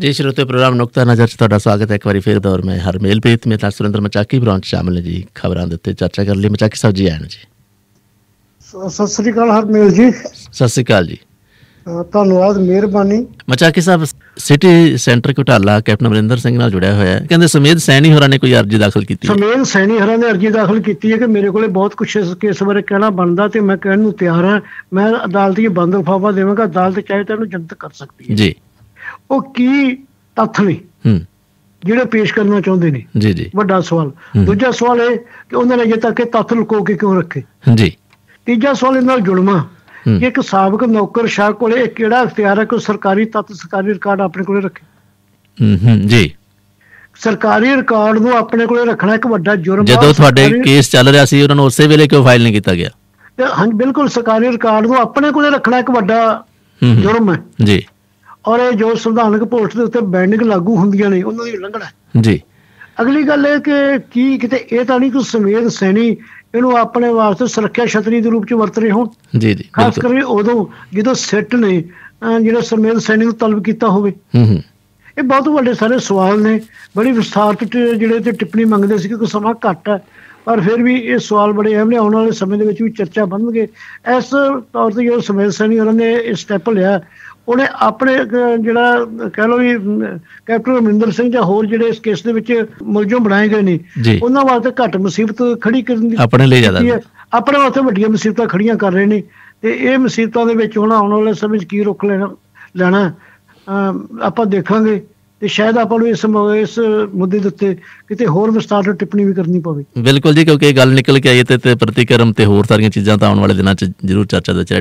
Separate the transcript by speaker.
Speaker 1: ਜੀ ਸ਼੍ਰੋਤੇ ਪ੍ਰੋਗਰਾਮ ਨੁਕਤਾ ਨਜ਼ਰ 'ਚ ਤੁਹਾਡਾ ਸਵਾਗਤ ਹੈ। ਇੱਕ ਵਾਰੀ ਫਿਰ ਦੌਰ ਮੈਂ ਹਰਮੇਲਪ੍ਰੀਤ ਮੇਰਾ ਸੁਰਿੰਦਰ ਮਚਾਕੀ ਬ੍ਰਾਂਚ ਸ਼ਾਮਲ ਨੇ ਜੀ। ਖਬਰਾਂ ਦੇ ਉੱਤੇ ਚਰਚਾ ਕਰਨ ਲਈ। ਮਚਾਕੀ ਸਾਹਿਬ ਜੀ ਆਏ ਨੇ ਜੀ।
Speaker 2: ਸਤਿ ਸ੍ਰੀ ਅਕਾਲ ਹਰਮੇਲ ਜੀ।
Speaker 1: ਸਤਿ ਸ਼੍ਰੀ ਅਕਾਲ ਜੀ।
Speaker 2: ਧੰਨਵਾਦ ਮਿਹਰਬਾਨੀ।
Speaker 1: ਮਚਾਕੀ ਸਾਹਿਬ ਸਿਟੀ ਸੈਂਟਰ ਘੁਟਾਲਾ ਕੈਪਟਨ ਅਮਰਿੰਦਰ ਸਿੰਘ ਨਾਲ ਜੁੜਿਆ ਹੋਇਆ ਹੈ। ਕਹਿੰਦੇ ਸਮੇਤ ਸੈਣੀ ਹੋਰਾਂ ਨੇ ਕੋਈ ਅਰਜ਼ੀ ਦਾਖਲ ਕੀਤੀ ਹੈ?
Speaker 2: ਸੈਣੀ ਹਰਾਂ ਨੇ ਅਰਜੀ ਦਾਖਲ ਕੀਤੀ ਹੈ ਕਿ ਮੇਰੇ ਕੋਲੇ ਬਹੁਤ ਕੁਝ ਇਸ ਕੇਸ ਬਾਰੇ ਕਹਿਣਾ ਬਣਦਾ ਤੇ ਮੈਂ ਕਹਿਣ ਨੂੰ ਤਿਆਰ ਹਾਂ। ਮੈਂ ਅਦਾਲਤ ਦੀ ਬੰਦ ਲਫਾਫਾ ਦੇਵਾਂਗਾ। ਅਦਾਲਤ ਚਾਹੇ ਤਾਂ ਇਹਨੂੰ ਜਨਤਕ ਕਰ ਸਕਦੀ ਹੈ।
Speaker 1: ਜੀ।
Speaker 2: ਉਹ ਕੀ ਤੱਥ ਨੇ?
Speaker 1: ਹੂੰ।
Speaker 2: ਜਿਹੜੇ ਪੇਸ਼ ਕਰਨਾ ਚਾਹੁੰਦੇ ਨੇ।
Speaker 1: ਜੀ ਜੀ।
Speaker 2: ਵੱਡਾ ਸਵਾਲ।
Speaker 1: ਹੂੰ।
Speaker 2: ਦੂਜਾ ਸਵਾਲ ਇਹ ਕਿ ਉਹਨਾਂ ਨੇ ਅਜੇ ਤੱਕ ਇਹ ਤੱਥ ਲੁਕੋ ਕੇ ਕਿਉਂ ਰੱਖੇ?
Speaker 1: ਜੀ।
Speaker 2: ਤੀਜਾ ਸਵਾਲ ਇਹਨਾਂ ਨਾਲ ਜੁੜਵਾ।
Speaker 1: ਹੂੰ।
Speaker 2: ਕਿ ਇੱਕ ਸਾਬਕ ਨੌਕਰ ਸ਼ਾਹ ਕੋਲੇ ਕਿਹੜਾ ਅਖਤਿਆਰ ਹੈ ਕਿ ਸਰਕਾਰੀ ਤੱਤ ਸਰਕਾਰੀ ਰਿਕਾਰਡ ਆਪਣੇ ਕੋਲੇ ਰੱਖੇ?
Speaker 1: ਹੂੰ, ਹੂੰ ਜੀ।
Speaker 2: ਸਰਕਾਰੀ ਰਿਕਾਰਡ ਨੂੰ ਆਪਣੇ ਕੋਲੇ ਰੱਖਣਾ ਇੱਕ ਵੱਡਾ ਜੁਰਮ ਆ।
Speaker 1: ਜਦੋਂ ਤੁਹਾਡੇ ਕੇਸ ਚੱਲ ਰਿਹਾ ਸੀ ਉਹਨਾਂ ਨੂੰ ਉਸੇ ਵੇਲੇ ਕਿਉਂ ਫਾਈਲ ਨਹੀਂ ਕੀਤਾ ਗਿਆ?
Speaker 2: ਹਾਂ ਬਿਲਕੁਲ ਸਰਕਾਰੀ ਰਿਕਾਰਡ ਨੂੰ ਆਪਣੇ ਕੋਲੇ ਰੱਖਣਾ ਇੱਕ ਵੱਡਾ
Speaker 1: ਹੂੰ, ਹੂੰ।
Speaker 2: ਜੁਰਮ ਹੈ।
Speaker 1: ਜੀ।
Speaker 2: ਔਰ ਇਹ ਜੋ ਸੰਵਿਧਾਨਕ ਪੋਸਟ ਦੇ ਉੱਤੇ ਬੈਂਡਿੰਗ ਲਾਗੂ ਹੁੰਦੀਆਂ ਨੇ ਉਹਨਾਂ ਦੀ ਉਲੰਘਣਾ
Speaker 1: ਜੀ।
Speaker 2: ਅਗਲੀ ਗੱਲ ਇਹ ਕਿ ਕੀ ਕਿਤੇ ਇਹ ਤਾਂ ਨਹੀਂ ਕਿ ਸਮੇਤ ਸੈਣੀ ਇਹਨੂੰ ਆਪਣੇ ਵਾਸਤੇ ਸੁਰੱਖਿਆ ਛਤਰੀ ਦੇ ਰੂਪ ਚ ਵਰਤ ਰਹੇ ਹੋਣ।
Speaker 1: ਜੀ ਜੀ
Speaker 2: ਖਾਸ ਕਰਕੇ ਉਦੋਂ ਜਦੋਂ ਸਿੱਟ ਨੇ ਜਿਹੜਾ ਸਮੇਤ ਸੈਣੀ ਨੂੰ ਤਲਬ ਕੀਤਾ ਹੋਵੇ।
Speaker 1: ਹੂੰ ਹੂੰ।
Speaker 2: ਇਹ ਬਹੁਤ ਵੱਡੇ ਸਾਰੇ ਸਵਾਲ ਨੇ। ਬੜੀ ਵਿਸਥਾਰਤ ਜਿਹੜੇ ਤੇ ਟਿੱਪਣੀ ਮੰਗਦੇ ਸੀ ਕਿ ਸਮਾਂ ਘੱਟ ਹੈ। ਪਰ ਫਿਰ ਵੀ ਇਹ ਸਵਾਲ ਬੜੇ ਅਹਿਮ ਨੇ ਆਉਣ ਵਾਲੇ ਸਮੇਂ ਦੇ ਵਿੱਚ ਵੀ ਚਰਚਾ ਬਣਨਗੇ। ਇਸ ਤੌਰ ਤੇ ਜੋ ਸਮੇਤ ਸੈਣੀ ਉਹਨਾਂ ਨੇ ਇਹ ਸਟੈਪ ਲਿਆ ਉਹਨੇ ਆਪਣੇ ਜਿਹੜਾ ਕਹਿ ਲਓ ਵੀ ਕੈਪਟਨ ਅਮਰਿੰਦਰ ਸਿੰਘ ਜਾਂ ਹੋਰ ਜਿਹੜੇ ਇਸ ਕੇਸ ਦੇ ਵਿੱਚ ਮੁਲਜ਼ਮ ਬਣਾਏ ਗਏ ਨੇ ਉਹਨਾਂ ਵਾਸਤੇ ਘੱਟ ਮੁਸੀਬਤ ਖੜੀ ਕਰਨ ਦੀ
Speaker 1: ਆਪਣੇ ਲਈ ਜ਼ਿਆਦਾ।
Speaker 2: ਆਪਣੇ ਵਾਸਤੇ ਵੱਡੀਆਂ ਮੁਸੀਬਤਾਂ ਖੜੀਆਂ ਕਰ ਰਹੇ ਨੇ। ਤੇ ਇਹ ਮੁਸੀਬਤਾਂ ਦੇ ਵਿੱਚ ਹੁਣ ਆਉਣ ਵਾਲੇ ਸਮੇਂ ਕੀ ਰੁਖ ਲੈਣਾ ਲੈਣਾ ਆਪਾਂ ਦੇਖਾਂਗੇ। ਤੇ ਸ਼ਾਇਦ ਆਪਾਂ ਨੂੰ ਇਸ ਇਸ ਮੁੱਦੇ ਦੇ ਉੱਤੇ ਕਿਤੇ ਹੋਰ ਵਿਸਤਾਰ ਨਾਲ ਟਿੱਪਣੀ ਵੀ ਕਰਨੀ ਪਵੇ।
Speaker 1: ਬਿਲਕੁਲ ਜੀ, ਕਿਉਂਕਿ ਇਹ ਗੱਲ ਨਿਕਲ ਕੇ ਆਈ ਤੇ ਪ੍ਰਤੀਕਰਮ ਤੇ ਹੋਰ ਸਾਰੀਆਂ ਚੀਜ਼ਾਂ ਤਾਂ ਆਉਣ ਵਾਲੇ ਦਿਨਾਂ 'ਚ ਜ਼ਰੂਰ ਚਰਚਾ ਦੇ ਵਿੱਚ